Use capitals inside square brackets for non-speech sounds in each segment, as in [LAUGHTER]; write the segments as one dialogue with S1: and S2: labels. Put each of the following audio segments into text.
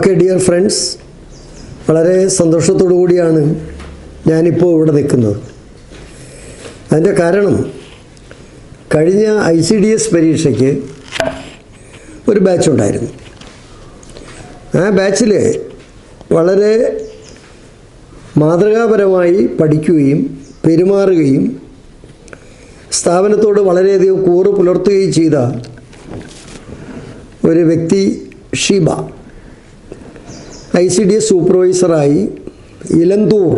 S1: Okay dear friends വളരെ സന്തോഷത്തോടു കൂടിയാണ് ഞാനിപ്പോൾ ഇവിടെ നിൽക്കുന്നത്. അതിന്റെ കാരണം കഴിഞ്ഞ ഐ സി ഡി എസ് പരീക്ഷയ്ക്ക് ഒരു ബാച്ച് ഉണ്ടായിരുന്നു. ആ ബാച്ചിൽ വളരെ മാതൃകാപരമായി പഠിക്കുകയും പെരുമാറുകയും സ്ഥാപനത്തോട് വളരെയധികം കൂറ് പുലർത്തുകയും ചെയ്ത ഒരു വ്യക്തി Sheeba. I C D S സൂപ്പർവൈസറായി Elanthoor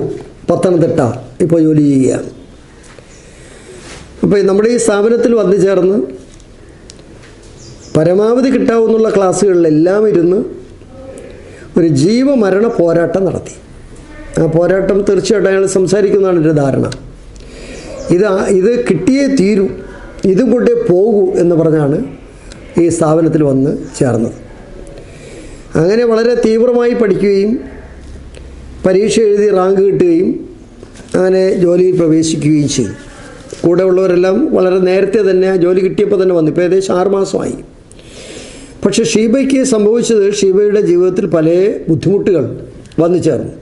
S1: Pathanamthitta ഇപ്പോൾ ജോലി ചെയ്യുകയാണ് അപ്പോൾ നമ്മുടെ ഈ സ്ഥാപനത്തിൽ വന്നു ചേർന്ന് പരമാവധി കിട്ടാവുന്നുള്ള ക്ലാസ്സുകളിലെല്ലാം ഇരുന്ന് ഒരു ജീവമരണ പോരാട്ടം നടത്തി. ആ പോരാട്ടം തീർച്ചയായിട്ടും അയാൾ സംസാരിക്കുന്നതാണ് എന്റെ ധാരണ. ഇത് ഇത് കിട്ടിയേ തീരൂ ഇതും കൊണ്ടേ പോകൂ എന്ന് പറഞ്ഞാണ് ഈ സ്ഥാപനത്തിൽ വന്ന് ചേർന്നത്. അങ്ങനെ വളരെ തീവ്രമായി പഠിക്കുകയും പരീക്ഷ എഴുതി റാങ്ക് കിട്ടുകയും അങ്ങനെ ജോലിയിൽ പ്രവേശിക്കുകയും ചെയ്തു. കൂടെ ഉള്ളവരെല്ലാം വളരെ നേരത്തെ തന്നെ ജോലി കിട്ടിയപ്പോൾ തന്നെ വന്നു. ഇപ്പോൾ ഏകദേശം ആറുമാസമായി പക്ഷേ ഷീബയ്ക്ക് സംഭവിച്ചത് ഷീബയുടെ ജീവിതത്തിൽ പല ബുദ്ധിമുട്ടുകൾ വന്നു ചേർന്നു.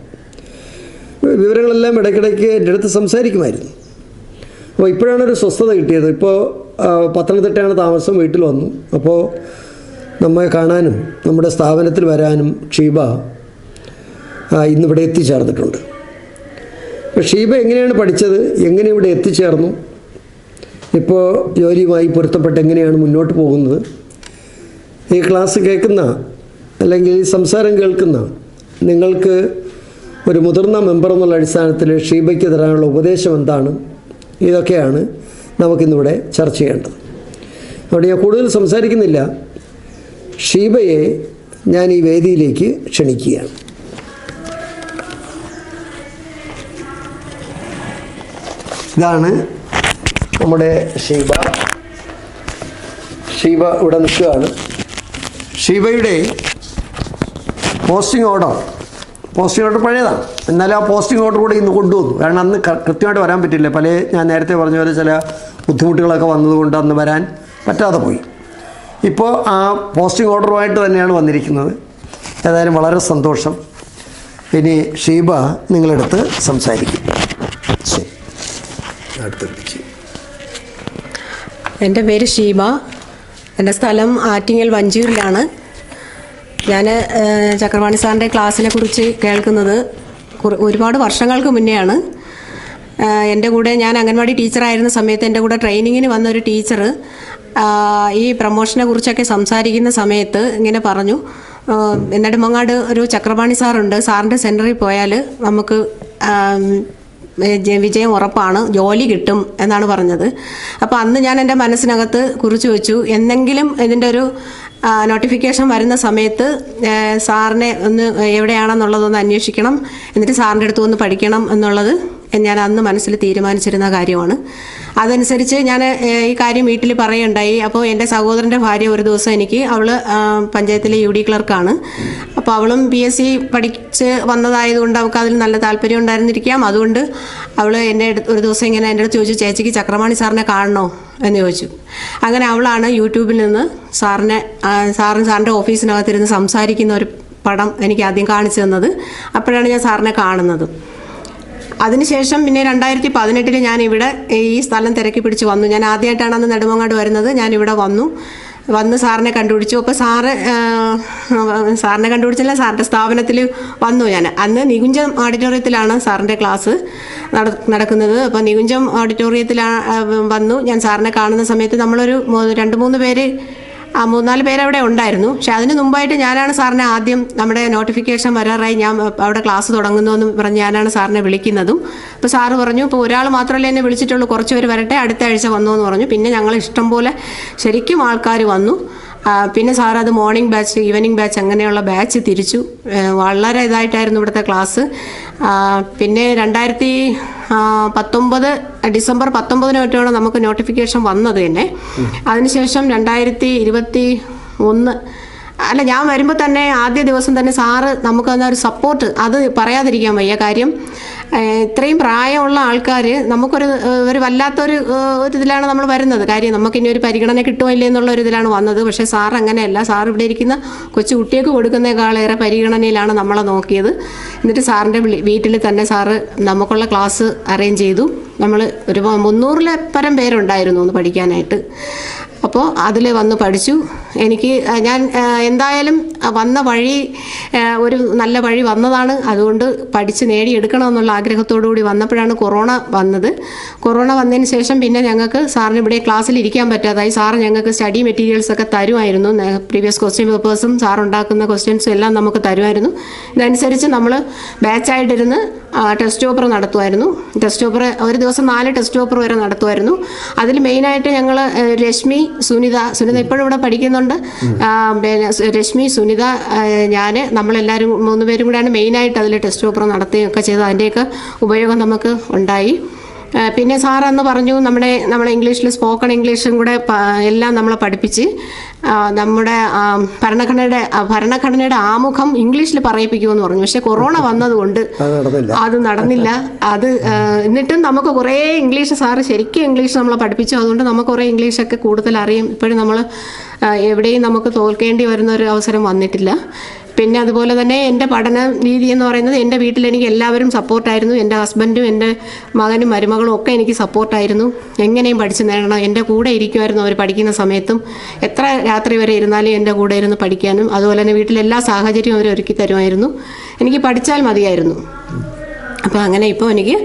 S1: വിവരങ്ങളെല്ലാം ഇടയ്ക്കിടയ്ക്ക് എന്റെ അടുത്ത് സംസാരിക്കുമായിരുന്നു. അപ്പോൾ ഇപ്പോഴാണ് ഒരു സ്വസ്ഥത കിട്ടിയത്. ഇപ്പോൾ പത്തനംതിട്ടയാണ് താമസം വീട്ടിൽ വന്നു. അപ്പോൾ നമ്മെ കാണാനും നമ്മുടെ സ്ഥാപനത്തിൽ വരാനും ഷീബ ഇന്നിവിടെ എത്തിച്ചേർന്നിട്ടുണ്ട്. ഷീബ എങ്ങനെയാണ് പഠിച്ചത്? എങ്ങനെ ഇവിടെ എത്തിച്ചേർന്നു? ഇപ്പോൾ ജോലിയുമായി പൊരുത്തപ്പെട്ട് എങ്ങനെയാണ് മുന്നോട്ട് പോകുന്നത്? ഈ ക്ലാസ് കേൾക്കുന്ന അല്ലെങ്കിൽ ഈ സംസാരം കേൾക്കുന്ന നിങ്ങൾക്ക് ഒരു മുതിർന്ന മെമ്പർ എന്നുള്ള അടിസ്ഥാനത്തിൽ ഷീബയ്ക്ക് തരാനുള്ള ഉപദേശം എന്താണ്? ഇതൊക്കെയാണ് നമുക്കിന്നിവിടെ ചർച്ച ചെയ്യേണ്ടത്. അവിടെ ഞാൻ കൂടുതൽ സംസാരിക്കുന്നില്ല. ഷീബയെ ഞാൻ ഈ വേദിയിലേക്ക് ക്ഷണിക്കുകയാണ്. ഇതാണ് നമ്മുടെ ഷീബ. ഷീബ ഇവിടെ നിൽക്കുകയാണ്. ഷീബയുടെ പോസ്റ്റിംഗ് ഓർഡർ. പോസ്റ്റിംഗ് ഓർഡർ പഴയതാണ്. എന്നാലും ആ പോസ്റ്റിംഗ് ഓർഡർ കൂടെ ഇന്ന് കൊണ്ടുവന്നു. കാരണം അന്ന് കൃത്യമായിട്ട് വരാൻ പറ്റില്ല. പല ഞാൻ നേരത്തെ പറഞ്ഞ പോലെ ചില ബുദ്ധിമുട്ടുകളൊക്കെ വന്നതുകൊണ്ട് അന്ന് വരാൻ പറ്റാതെ പോയി. ഇപ്പോൾ ആ പോസ്റ്റിംഗ് ഓർഡറുമായിട്ട് തന്നെയാണ് വന്നിരിക്കുന്നത്. ഏതായാലും വളരെ സന്തോഷം. ഇനി ഷീബ നിങ്ങളെടുത്ത് സംസാരിക്കും. ശരി.
S2: എന്റെ പേര് ഷീബ. എന്റെ സ്ഥലം ആറ്റിങ്ങൽ വഞ്ചൂരിലാണ് ഞാൻ ചക്രവാണി സാറിന്റെ ക്ലാസ്സിനെ കുറിച്ച് കേൾക്കുന്നത് ഒരുപാട് വർഷങ്ങൾക്ക് മുന്നെയാണ്. എന്റെ കൂടെ ഞാൻ അംഗൻവാടി ടീച്ചറായിരുന്ന സമയത്ത് എന്റെ കൂടെ ട്രെയിനിങ്ങിന് വന്ന ഒരു ടീച്ചർ ഈ പ്രമോഷനെ കുറിച്ചൊക്കെ സംസാരിക്കുന്ന സമയത്ത് ഇങ്ങനെ പറഞ്ഞു. നെടുമങ്ങാട് ഒരു ചക്രപാണി സാറുണ്ട്. സാറിന്റെ സെന്ററിൽ പോയാൽ നമുക്ക് വിജയം ഉറപ്പാണ്. ജോലി കിട്ടും എന്നാണ് പറഞ്ഞത്. അപ്പോൾ അന്ന് ഞാൻ എന്റെ മനസ്സിനകത്ത് കുറിച്ച് വെച്ചു. എന്തെങ്കിലും ഇതിന്റെ ഒരു നോട്ടിഫിക്കേഷൻ വരുന്ന സമയത്ത് സാറിനെ ഒന്ന് എവിടെയാണെന്നുള്ളതൊന്ന് അന്വേഷിക്കണം. എന്നിട്ട് സാറിന്റെ അടുത്ത് ഒന്ന് പഠിക്കണം എന്നുള്ളത് ഞാൻ അന്ന് മനസ്സിൽ തീരുമാനിച്ചിരുന്ന കാര്യമാണ്. അതനുസരിച്ച് ഞാൻ ഈ കാര്യം വീട്ടിൽ പറയുണ്ടായി അപ്പോൾ എന്റെ സഹോദരന്റെ ഭാര്യ ഒരു ദിവസം എനിക്ക് അവൾ പഞ്ചായത്തിലെ യു ഡി ക്ലർക്കാണ്. അപ്പോൾ അവളും പി എസ് സി പഠിച്ച് വന്നതായതുകൊണ്ട് അവൾക്ക് അതിൽ നല്ല താല്പര്യം ഉണ്ടായിരുന്നിരിക്കാം. അതുകൊണ്ട് അവൾ എന്റെ ഒരു ദിവസം ഇങ്ങനെ എന്റെ അടുത്ത് ചോദിച്ചു ചേച്ചിക്ക് ചക്രമാണി സാറിനെ കാണണോ? എന്ന് ചോദിച്ചു. അങ്ങനെ അവളാണ് യൂട്യൂബിൽ നിന്ന് സാറിനെ സാറിന് സാറിന്റെ ഓഫീസിനകത്തിരുന്ന് സംസാരിക്കുന്ന ഒരു പടം എനിക്ക് ആദ്യം കാണിച്ചു തന്നത്. അപ്പോഴാണ് ഞാൻ സാറിനെ കാണുന്നത്. അതിനുശേഷം പിന്നെ രണ്ടായിരത്തി പതിനെട്ടിൽ ഞാൻ ഇവിടെ ഈ സ്ഥലം തിരക്കി പിടിച്ച് വന്നു. ഞാൻ ആദ്യമായിട്ടാണ് അന്ന് നെടുമങ്ങാട് വരുന്നത്. ഞാൻ ഇവിടെ വന്നു. വന്ന് സാറിനെ കണ്ടുപിടിച്ചു. അപ്പോൾ സാറ് സാറിനെ കണ്ടുപിടിച്ചില്ല സാറിന്റെ സ്ഥാപനത്തിൽ വന്നു ഞാൻ. അന്ന് നികുഞ്ചം ഓഡിറ്റോറിയത്തിലാണ് സാറിന്റെ ക്ലാസ് നടക്കുന്നത്. അപ്പോൾ നികുഞ്ചം ഓഡിറ്റോറിയത്തിലാണ് വന്നു. ഞാൻ സാറിനെ കാണുന്ന സമയത്ത് നമ്മളൊരു രണ്ട് മൂന്ന് പേര് ആ മൂന്നാൽ അവിടെ ഉണ്ടായിരുന്നു. പക്ഷെ അതിന് മുമ്പായിട്ട് ഞാനാണ് സാറിനെ ആദ്യം നമ്മുടെ നോട്ടിഫിക്കേഷൻ വരാറായി. ഞാൻ അവിടെ ക്ലാസ് തുടങ്ങുന്നു എന്ന് പറഞ്ഞ് ഞാനാണ് സാറിനെ വിളിക്കുന്നതും. അപ്പോൾ സാറ് പറഞ്ഞു ഇപ്പോൾ ഒരാൾ മാത്രമല്ല എന്നെ വിളിച്ചിട്ടുള്ളൂ. കുറച്ച് പേര് വരട്ടെ. അടുത്ത ആഴ്ച വന്നു എന്ന് പറഞ്ഞു. പിന്നെ ഞങ്ങൾ ഇഷ്ടം പോലെ ശരിക്കും ആൾക്കാർ വന്നു. പിന്നെ സാർ അത് മോർണിംഗ് ബാച്ച് ഈവനിങ് ബാച്ച് അങ്ങനെയുള്ള ബാച്ച് തിരിച്ചു. വളരെ ഇതായിട്ടായിരുന്നു ഇവിടുത്തെ ക്ലാസ് പിന്നെ രണ്ടായിരത്തി പത്തൊമ്പത് ഡിസംബർ പത്തൊമ്പതിന് മറ്റാണ് നമുക്ക് നോട്ടിഫിക്കേഷൻ വന്നത് തന്നെ. അതിനുശേഷം രണ്ടായിരത്തി ഇരുപത്തി ഒന്ന് അല്ല ഞാൻ വരുമ്പോൾ തന്നെ ആദ്യ ദിവസം തന്നെ സാറ് നമുക്ക് തന്ന ഒരു സപ്പോർട്ട് അത് പറയാതിരിക്കാൻ വയ്യ. കാര്യം ഇത്രയും പ്രായമുള്ള ആൾക്കാർ നമുക്കൊരു ഒരു വല്ലാത്തൊരു ഒരു ഇതിലാണ് നമ്മൾ വരുന്നത്. കാര്യം നമുക്കിനി ഒരു പരിഗണന കിട്ടുമോ ഇല്ലേ എന്നുള്ള ഒരു ഇതിലാണ് വന്നത്. പക്ഷേ സാർ അങ്ങനെയല്ല. സാർ ഇവിടെ ഇരിക്കുന്ന കൊച്ചു കുട്ടികൾക്ക് കൊടുക്കുന്നേക്കാളേറെ പരിഗണനയിലാണ് നമ്മളെ നോക്കിയത്. എന്നിട്ട് സാറിന്റെ വീട്ടിൽ തന്നെ സാറ് നമുക്കുള്ള ക്ലാസ് അറേഞ്ച് ചെയ്തു. നമ്മൾ ഒരു മുന്നൂറിലെ പരം പേരുണ്ടായിരുന്നു ഒന്ന് പഠിക്കാനായിട്ട്. അപ്പോൾ അതിൽ വന്ന് പഠിച്ചു. എനിക്ക് ഞാൻ എന്തായാലും വന്ന വഴി ഒരു നല്ല വഴി വന്നതാണ്. അതുകൊണ്ട് പഠിച്ച് നേടിയെടുക്കണമെന്നുള്ള ആഗ്രഹത്തോടു കൂടി വന്നപ്പോഴാണ് കൊറോണ വന്നത്. കൊറോണ വന്നതിന് ശേഷം പിന്നെ ഞങ്ങൾക്ക് സാറിന് ഇവിടെ ക്ലാസ്സിൽ ഇരിക്കാൻ പറ്റാതായി. സാർ ഞങ്ങൾക്ക് സ്റ്റഡി മെറ്റീരിയൽസ് ഒക്കെ തരുമായിരുന്നു. പ്രീവിയസ് ക്വസ്റ്റ്യൻ പേപ്പേഴ്സും സാർ ഉണ്ടാക്കുന്ന ക്വസ്റ്റ്യൻസും എല്ലാം നമുക്ക് തരുമായിരുന്നു. ഇതനുസരിച്ച് നമ്മൾ ബാച്ചായിട്ടിരുന്ന് ടെസ്റ്റ് പേപ്പർ നടത്തുമായിരുന്നു. ടെസ്റ്റ് പേപ്പർ ഒരു ദിവസം നാല് ടെസ്റ്റ് പേപ്പർ വരെ നടത്തുമായിരുന്നു. അതിൽ മെയിനായിട്ട് ഞങ്ങൾ രശ്മി സുനിത സുനിത ഇപ്പോഴും ഇവിടെ പഠിക്കുന്നുണ്ട്. പിന്നെ രശ്മി സുനിത ഞാൻ നമ്മളെല്ലാവരും മൂന്ന് പേരും കൂടെയാണ് മെയിനായിട്ട് അതിൽ ടെസ്റ്റ് പേപ്പർ നടത്തുകയൊക്കെ ചെയ്തത്. അതിന്റെയൊക്കെ ഉപയോഗം നമുക്ക് ഉണ്ടായി. പിന്നെ സാർ അന്ന് പറഞ്ഞു നമ്മുടെ നമ്മളെ ഇംഗ്ലീഷിൽ സ്പോക്കൺ ഇംഗ്ലീഷും കൂടെ എല്ലാം നമ്മളെ പഠിപ്പിച്ച് നമ്മുടെ ഭരണഘടനയുടെ ഭരണഘടനയുടെ ആമുഖം ഇംഗ്ലീഷിൽ പറയിപ്പിക്കുമെന്ന് പറഞ്ഞു. പക്ഷെ കൊറോണ വന്നതുകൊണ്ട്
S1: അത് നടന്നില്ല.
S2: അത് എന്നിട്ടും നമുക്ക് കുറേ ഇംഗ്ലീഷ് സാറ് ശരിക്കും ഇംഗ്ലീഷ് നമ്മളെ പഠിപ്പിച്ചു. അതുകൊണ്ട് നമുക്ക് കുറേ ഇംഗ്ലീഷൊക്കെ കൂടുതൽ അറിയും. ഇപ്പോഴും നമ്മൾ എവിടെയും നമുക്ക് തോൽക്കേണ്ടി വരുന്ന ഒരു അവസരം വന്നിട്ടില്ല. പിന്നെ അതുപോലെ തന്നെ എന്റെ പഠന രീതി എന്ന് പറയുന്നത് എന്റെ വീട്ടിൽ എനിക്ക് എല്ലാവരും സപ്പോർട്ടായിരുന്നു എന്റെ ഹസ്ബൻഡും എന്റെ മകനും മരുമകളും ഒക്കെ എനിക്ക് സപ്പോർട്ടായിരുന്നു എങ്ങനെയും പഠിച്ചു നേടണം. എന്റെ കൂടെ ഇരിക്കുമായിരുന്നു അവർ പഠിക്കുന്ന സമയത്തും. എത്ര രാത്രി വരെ ഇരുന്നാലും എന്റെ കൂടെ ഇരുന്ന് പഠിക്കാനും അതുപോലെ തന്നെ വീട്ടിലെ എല്ലാ സാഹചര്യവും അവർ ഒരുക്കി തരുമായിരുന്നു. എനിക്ക് പഠിച്ചാൽ മതിയായിരുന്നു. അപ്പോൾ അങ്ങനെ ഇപ്പോൾ എനിക്ക്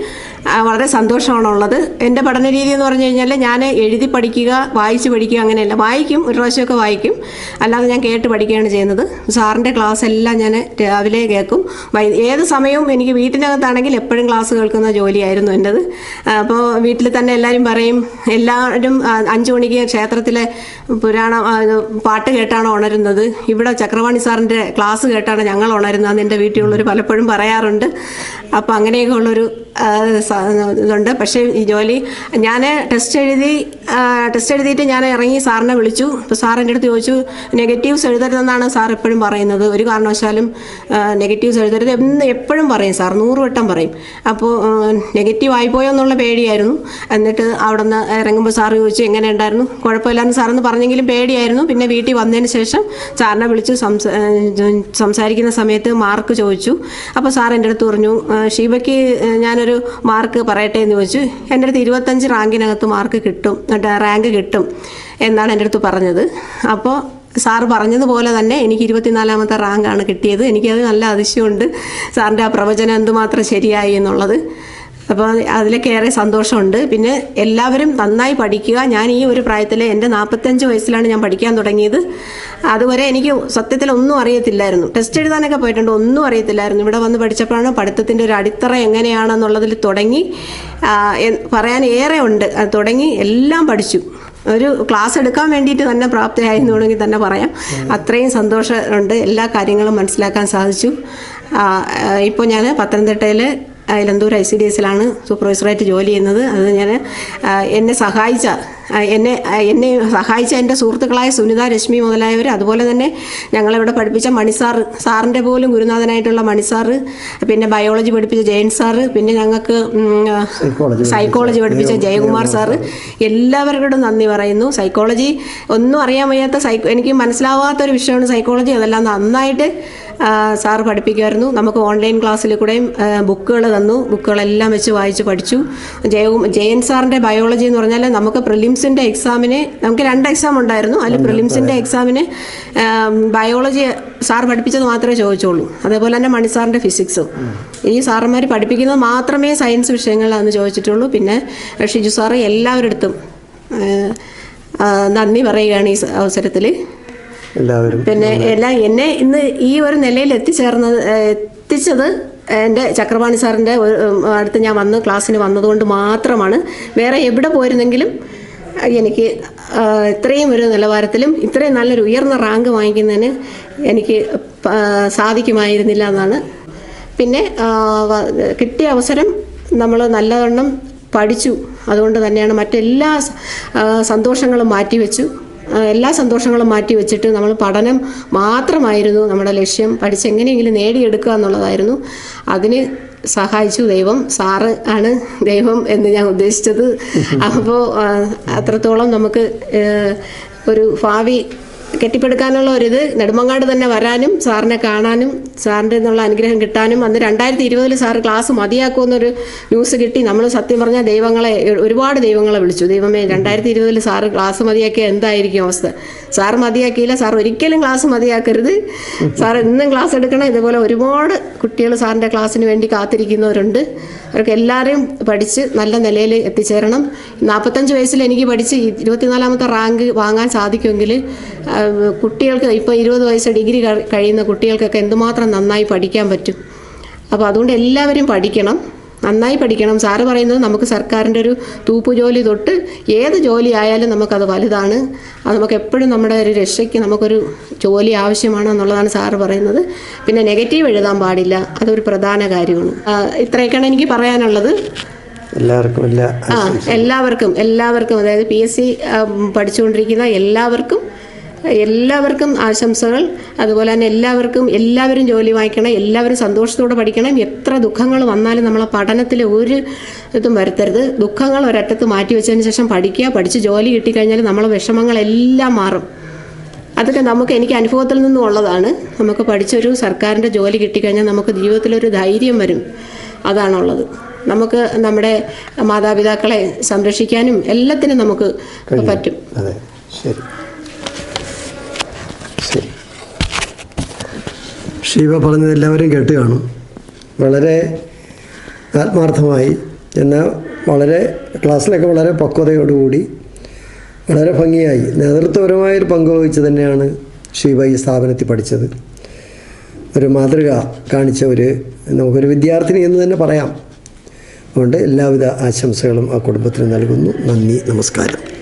S2: വളരെ സന്തോഷമാണുള്ളത്. എന്റെ പഠന രീതി എന്ന് പറഞ്ഞു കഴിഞ്ഞാൽ ഞാൻ എഴുതി പഠിക്കുക വായിച്ച് പഠിക്കുക അങ്ങനെയല്ല. വായിക്കും ഒരു പ്രാവശ്യമൊക്കെ വായിക്കും. അല്ലാതെ ഞാൻ കേട്ട് പഠിക്കുകയാണ് ചെയ്യുന്നത്. സാറിന്റെ ക്ലാസ് എല്ലാം ഞാൻ രാവിലെ കേൾക്കും. ഏത് സമയവും എനിക്ക് വീട്ടിനകത്താണെങ്കിൽ എപ്പോഴും ക്ലാസ് കേൾക്കുന്ന ജോലിയായിരുന്നു എന്റെത്. അപ്പോൾ വീട്ടിൽ തന്നെ എല്ലാവരും പറയും എല്ലാവരും അഞ്ചു മണിക്ക് ക്ഷേത്രത്തിലെ പുരാണ പാട്ട് കേട്ടാണ് ഉണരുന്നത്. ഇവിടെ ചക്രവാണി സാറിന്റെ ക്ലാസ് കേട്ടാണ് ഞങ്ങൾ ഉണരുന്നത് എന്റെ വീട്ടിലുള്ളവർ പലപ്പോഴും പറയാറുണ്ട്. അപ്പോൾ അങ്ങനെയൊക്കെ ഉള്ളൊരു ഇതുണ്ട്. പക്ഷേ ഈ ജോലി ഞാൻ ടെസ്റ്റ് എഴുതി ടെസ്റ്റ് എഴുതിയിട്ട് ഞാൻ ഇറങ്ങി സാറിനെ വിളിച്ചു. അപ്പോൾ സാർ എന്റെ അടുത്ത് ചോദിച്ചു നെഗറ്റീവ്സ് എഴുതരുതെന്നാണ് സാർ എപ്പോഴും പറയുന്നത്. ഒരു കാരണവശാലും നെഗറ്റീവ്സ് എഴുതരുത്. എന്ന് എപ്പോഴും പറയും സാർ. നൂറ് വട്ടം പറയും. അപ്പോൾ നെഗറ്റീവ് ആയിപ്പോയോ എന്നുള്ള പേടിയായിരുന്നു. എന്നിട്ട് അവിടെ നിന്ന് ഇറങ്ങുമ്പോൾ സാർ ചോദിച്ചു എങ്ങനെ ഉണ്ടായിരുന്നു? കുഴപ്പമില്ലാന്ന് സാറെന്ന് പറഞ്ഞെങ്കിലും പേടിയായിരുന്നു. പിന്നെ വീട്ടിൽ വന്നതിന് ശേഷം സാറിനെ വിളിച്ച് സംസാരിക്കുന്ന സമയത്ത് മാർക്ക് ചോദിച്ചു. അപ്പോൾ സാർ എന്റെ അടുത്ത് പറഞ്ഞു "ഏഹ് ഷീബയ്ക്ക് ഏഹ് ഞാനൊരു മാർക്ക് പറയട്ടെ എന്ന് ചോദിച്ചു. എന്റെ അടുത്ത് ഇരുപത്തഞ്ച് റാങ്കിനകത്ത് മാർക്ക് കിട്ടും. റാങ്ക് കിട്ടും എന്നാണ് എന്റെ അടുത്ത് പറഞ്ഞത്. അപ്പോൾ സാറ് പറഞ്ഞതുപോലെ തന്നെ എനിക്ക് ഇരുപത്തിനാലാമത്തെ റാങ്കാണ് കിട്ടിയത്. എനിക്കത് നല്ല അതിശയമുണ്ട്. സാറിന്റെ ആ പ്രവചനം എന്തുമാത്രം ശരിയായി എന്നുള്ളത്. അപ്പോൾ അതിലൊക്കെ ഏറെ സന്തോഷമുണ്ട്. പിന്നെ എല്ലാവരും നന്നായി പഠിക്കുക. ഞാൻ ഈ ഒരു പ്രായത്തിൽ എന്റെ നാൽപ്പത്തഞ്ച് വയസ്സിലാണ് ഞാൻ പഠിക്കാൻ തുടങ്ങിയത്. അതുവരെ എനിക്ക് സത്യത്തിൽ ഒന്നും അറിയത്തില്ലായിരുന്നു. ടെസ്റ്റ് എഴുതാനൊക്കെ പോയിട്ടുണ്ട്. ഒന്നും അറിയത്തില്ലായിരുന്നു. ഇവിടെ വന്ന് പഠിച്ചപ്പോഴാണ് പഠിത്തത്തിന്റെ ഒരു അടിത്തറ എങ്ങനെയാണെന്നുള്ളതിൽ തുടങ്ങി പറയാൻ ഏറെ ഉണ്ട്. തുടങ്ങി എല്ലാം പഠിച്ചു. ഒരു ക്ലാസ് എടുക്കാൻ വേണ്ടിയിട്ട് തന്നെ പ്രാപ്തയായി എന്ന് വേണമെങ്കിൽ തന്നെ പറയാം. അത്രയും സന്തോഷമുണ്ട്. എല്ലാ കാര്യങ്ങളും മനസ്സിലാക്കാൻ സാധിച്ചു. ഇപ്പോൾ ഞാൻ പത്തനംതിട്ടയിൽ ഇലന്തൂർ ഐ സി ഡി എസിലാണ് സൂപ്പർവൈസറായിട്ട് ജോലി ചെയ്യുന്നത്. അത് ഞാൻ എന്നെ സഹായിച്ച എന്നെ എന്നെ സഹായിച്ച എന്റെ സുഹൃത്തുക്കളായ സുനിത രശ്മി മുതലായവർ അതുപോലെ തന്നെ ഞങ്ങളിവിടെ പഠിപ്പിച്ച മണിസാറ് സാറിന്റെ പോലും ഗുരുനാഥനായിട്ടുള്ള മണിസാറ് പിന്നെ ബയോളജി പഠിപ്പിച്ച ജയൻ സാറ് പിന്നെ ഞങ്ങൾക്ക് സൈക്കോളജി പഠിപ്പിച്ച ജയകുമാർ സാറ്. എല്ലാവരോടും നന്ദി പറയുന്നു. സൈക്കോളജി ഒന്നും അറിയാൻ വയ്യാത്ത സൈക്കോ എനിക്ക് മനസ്സിലാവാത്തൊരു വിഷയമാണ് സൈക്കോളജി അതെല്ലാം നന്നായിട്ട് സാർ പഠിപ്പിക്കുമായിരുന്നു. നമുക്ക് ഓൺലൈൻ ക്ലാസ്സിൽ കൂടെയും ബുക്കുകൾ തന്നു. ബുക്കുകളെല്ലാം വെച്ച് വായിച്ച് പഠിച്ചു. ജയ ജയൻ സാറിന്റെ ബയോളജി എന്ന് പറഞ്ഞാൽ നമുക്ക് പ്രിലിംസിന്റെ എക്സാമിന് നമുക്ക് രണ്ട് എക്സാം ഉണ്ടായിരുന്നു. അതിൽ പ്രിലിംസിന്റെ എക്സാമിന് ബയോളജി സാർ പഠിപ്പിച്ചത് മാത്രമേ ചോദിച്ചുള്ളൂ. അതേപോലെ തന്നെ മണി സാറിന്റെ ഫിസിക്സും. ഈ സാറന്മാർ പഠിപ്പിക്കുന്നത് മാത്രമേ സയൻസ് വിഷയങ്ങളിലാണെന്ന് ചോദിച്ചിട്ടുള്ളൂ. പിന്നെ ഷിജു സാറ് എല്ലാവരുടെ നന്ദി പറയുകയാണ് ഈ അവസരത്തിൽ
S1: എല്ലാവരും
S2: പിന്നെ എല്ലാം എന്നെ ഇന്ന് ഈ ഒരു നിലയിൽ എത്തിച്ചേർന്നത് എത്തിച്ചത് എന്റെ ചക്രപാണി സാറിന്റെ അടുത്ത് ഞാൻ വന്ന് ക്ലാസ്സിന് വന്നതുകൊണ്ട് മാത്രമാണ്. വേറെ എവിടെ പോയിരുന്നെങ്കിലും എനിക്ക് ഇത്രയും ഒരു നിലവാരത്തിലും ഇത്രയും നല്ലൊരു ഉയർന്ന റാങ്ക് വാങ്ങിക്കുന്നതിന് എനിക്ക് സാധിക്കുമായിരുന്നില്ല എന്നാണ്. പിന്നെ കിട്ടിയ അവസരം നമ്മൾ നല്ലവണ്ണം പഠിച്ചു. അതുകൊണ്ട് തന്നെയാണ് മറ്റെല്ലാ സന്തോഷങ്ങളും മാറ്റിവെച്ചു. എല്ലാ സന്തോഷങ്ങളും മാറ്റി വെച്ചിട്ട് നമ്മൾ പഠനം മാത്രമായിരുന്നു നമ്മുടെ ലക്ഷ്യം. പഠിച്ച് എങ്ങനെയെങ്കിലും നേടിയെടുക്കുക എന്നുള്ളതായിരുന്നു. അതിന് സഹായിച്ചു. ദൈവം സാറ് ആണ് ദൈവം എന്ന് ഞാൻ ഉദ്ദേശിച്ചത്. [LAUGHS] അപ്പോൾ അത്രത്തോളം നമുക്ക് ഒരു ഭാവി കെട്ടിപ്പടുക്കാനുള്ള ഒരിത് നെടുമങ്ങാട് തന്നെ വരാനും സാറിനെ കാണാനും സാറിന്റെ നിന്നുള്ള അനുഗ്രഹം കിട്ടാനും അന്ന് രണ്ടായിരത്തി ഇരുപതിൽ സാർ ക്ലാസ് മതിയാക്കുമെന്നൊരു ന്യൂസ് കിട്ടി. നമ്മൾ സത്യം പറഞ്ഞാൽ ദൈവങ്ങളെ ഒരുപാട് ദൈവങ്ങളെ വിളിച്ചു. ദൈവമേ രണ്ടായിരത്തി ഇരുപതിൽ സാറ് ക്ലാസ് മതിയാക്കിയ എന്തായിരിക്കും അവസ്ഥ? സാർ മതിയാക്കിയില്ല സാർ ഒരിക്കലും ക്ലാസ് മതിയാക്കരുത്. സാർ ഇന്നും ക്ലാസ് എടുക്കണം. ഇതുപോലെ ഒരുപാട് കുട്ടികൾ സാറിന്റെ ക്ലാസ്സിന് വേണ്ടി കാത്തിരിക്കുന്നവരുണ്ട്. അവർക്ക് എല്ലാവരെയും പഠിച്ച് നല്ല നിലയിൽ എത്തിച്ചേരണം. നാൽപ്പത്തഞ്ച് വയസ്സിൽ എനിക്ക് പഠിച്ച് ഇരുപത്തിനാലാമത്തെ റാങ്ക് വാങ്ങാൻ സാധിക്കുമെങ്കിൽ കുട്ടികൾക്ക് ഇപ്പോൾ ഇരുപത് വയസ്സ് ഡിഗ്രി കഴി- കഴിയുന്ന കുട്ടികൾക്കൊക്കെ എന്തുമാത്രം നന്നായി പഠിക്കാൻ പറ്റും? അപ്പോൾ അതുകൊണ്ട് എല്ലാവരും പഠിക്കണം. നന്നായി പഠിക്കണം. സാറ് പറയുന്നത് നമുക്ക് സർക്കാരിന്റെ ഒരു തൂപ്പു ജോലി തൊട്ട് ഏത് ജോലി ആയാലും നമുക്കത് വലുതാണ്. അത് നമുക്ക് എപ്പോഴും നമ്മുടെ ഒരു രക്ഷയ്ക്ക് നമുക്കൊരു ജോലി ആവശ്യമാണ് എന്നുള്ളതാണ് സാറ് പറയുന്നത്. പിന്നെ നെഗറ്റീവ് എഴുതാൻ പാടില്ല. അതൊരു പ്രധാന കാര്യമാണ്. ഇത്രയൊക്കെയാണ് എനിക്ക് പറയാനുള്ളത്.
S1: എല്ലാവർക്കും
S2: ആ എല്ലാവർക്കും എല്ലാവർക്കും അതായത് പി എസ് സി പഠിച്ചുകൊണ്ടിരിക്കുന്ന എല്ലാവർക്കും എല്ലാവർക്കും ആശംസകൾ. അതുപോലെ തന്നെ എല്ലാവർക്കും എല്ലാവരും ജോലി വാങ്ങിക്കണം എല്ലാവരും സന്തോഷത്തോടെ പഠിക്കണം. എത്ര ദുഃഖങ്ങൾ വന്നാലും നമ്മളെ പഠനത്തിൽ ഒരു ഇതും വരുത്തരുത്. ദുഃഖങ്ങൾ ഒരറ്റത്ത് മാറ്റി വെച്ചതിന് ശേഷം പഠിക്കുക പഠിച്ച് ജോലി കിട്ടിക്കഴിഞ്ഞാൽ നമ്മളെ വിഷമങ്ങളെല്ലാം മാറും. അതൊക്കെ നമുക്ക് എനിക്ക് അനുഭവത്തിൽ നിന്നും ഉള്ളതാണ്. നമുക്ക് പഠിച്ചൊരു സർക്കാരിന്റെ ജോലി കിട്ടിക്കഴിഞ്ഞാൽ നമുക്ക് ജീവിതത്തിലൊരു ധൈര്യം വരും. അതാണുള്ളത്. നമുക്ക് നമ്മുടെ മാതാപിതാക്കളെ സംരക്ഷിക്കാനും എല്ലാത്തിനും നമുക്ക് പറ്റും.
S1: ശരി. ഷീബ പറഞ്ഞത് എല്ലാവരും കേട്ട് കാണും. വളരെ ആത്മാർത്ഥമായി എന്നാൽ വളരെ ക്ലാസ്സിലൊക്കെ വളരെ പക്വതയോടുകൂടി വളരെ ഭംഗിയായി നേതൃത്വപരമായൊരു പങ്ക് വഹിച്ച് തന്നെയാണ് ഷീബ ഈ സ്ഥാപനത്തിൽ പഠിച്ചത്. ഒരു മാതൃക കാണിച്ച ഒരു നമുക്കൊരു വിദ്യാർത്ഥിനി എന്ന് തന്നെ പറയാം. അതുകൊണ്ട് എല്ലാവിധ ആശംസകളും ആ കുടുംബത്തിന് നൽകുന്നു. നന്ദി നമസ്കാരം.